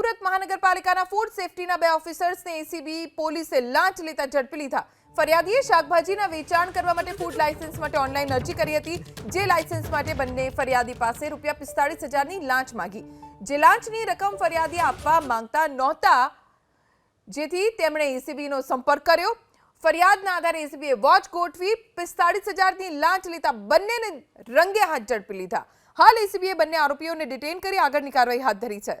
સુરત મહાનગરપાલિકાના ફૂડ સેફટીના બે ઓફિસર્સને એસીબી પોલીસે લાંચ લેતા ઝડપી લીધા. ફરિયાદીએ શાકભાજીના વેચાણ કરવા માટે ફૂડ લાયસન્સ માટે ઓનલાઈન અરજી કરી હતી, જે લાયસન્સ માટે બંને ફરિયાદી પાસે રૂપિયા પિસ્તાળીસ હજારની લાંચ માગી. જે લાંચની રકમ ફરિયાદી આપવા માંગતા નહોતા, જેથી તેમણે એસીબીનો સંપર્ક કર્યો. ફરિયાદના આધારે એસીબીએ વોચ ગોઠવી પિસ્તાળીસ હજારની લાંચ લેતા બંનેને રંગે હાથ ઝડપી લીધા. હાલ એસીબીએ બંને આરોપીઓને ડિટેન કરી આગળની કાર્યવાહી હાથ ધરી છે.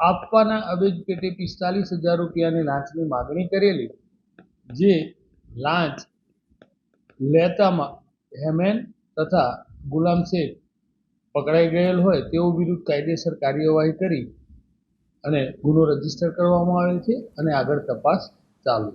આપવાના અવેજ પેટે પિસ્તાલીસ હજાર રૂપિયાની લાંચની માગણી કરેલી. જે લાંચ લેતામાં હેમેન તથા ગુલામ શેખ પકડાઈ ગયેલ હોય તેઓ વિરુદ્ધ કાયદેસર કાર્યવાહી કરી અને ગુનો રજિસ્ટર કરવામાં આવેલ છે અને આગળ તપાસ ચાલુ.